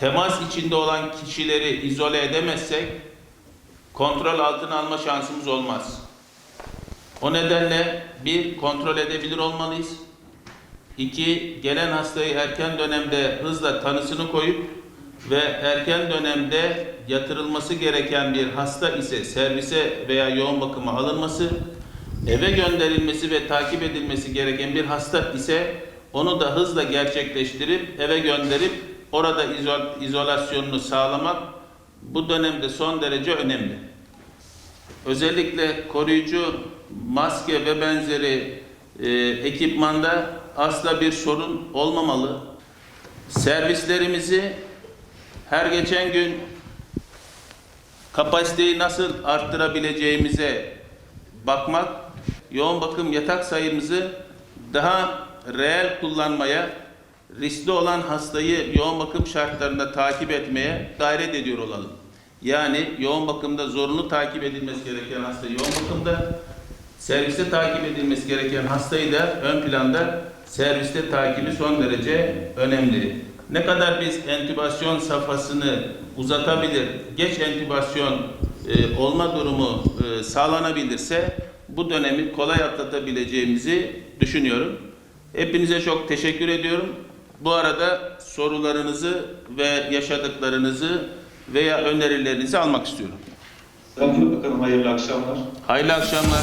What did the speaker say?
temas içinde olan kişileri izole edemezsek kontrol altına alma şansımız olmaz. O nedenle bir kontrol edebilir olmalıyız. İki, gelen hastayı erken dönemde hızla tanısını koyup ve erken dönemde yatırılması gereken bir hasta ise servise veya yoğun bakıma alınması, eve gönderilmesi ve takip edilmesi gereken bir hasta ise onu da hızla gerçekleştirip eve gönderip orada izol- izolasyonunu sağlamak bu dönemde son derece önemli. Özellikle koruyucu maske ve benzeri e, ekipmanda asla bir sorun olmamalı. Servislerimizi her geçen gün kapasiteyi nasıl arttırabileceğimize bakmak, yoğun bakım yatak sayımızı daha reel kullanmaya, riskli olan hastayı yoğun bakım şartlarında takip etmeye gayret ediyor olalım. Yani yoğun bakımda zorunlu takip edilmesi gereken hasta yoğun bakımda, serviste takip edilmesi gereken hastayı da ön planda serviste takibi son derece önemli. Ne kadar biz entübasyon safhasını uzatabilir, geç entübasyon e, olma durumu e, sağlanabilirse bu dönemi kolay atlatabileceğimizi düşünüyorum. Hepinize çok teşekkür ediyorum. Bu arada sorularınızı ve yaşadıklarınızı veya önerilerinizi almak istiyorum. Bakanım hayırlı akşamlar. Hayırlı akşamlar.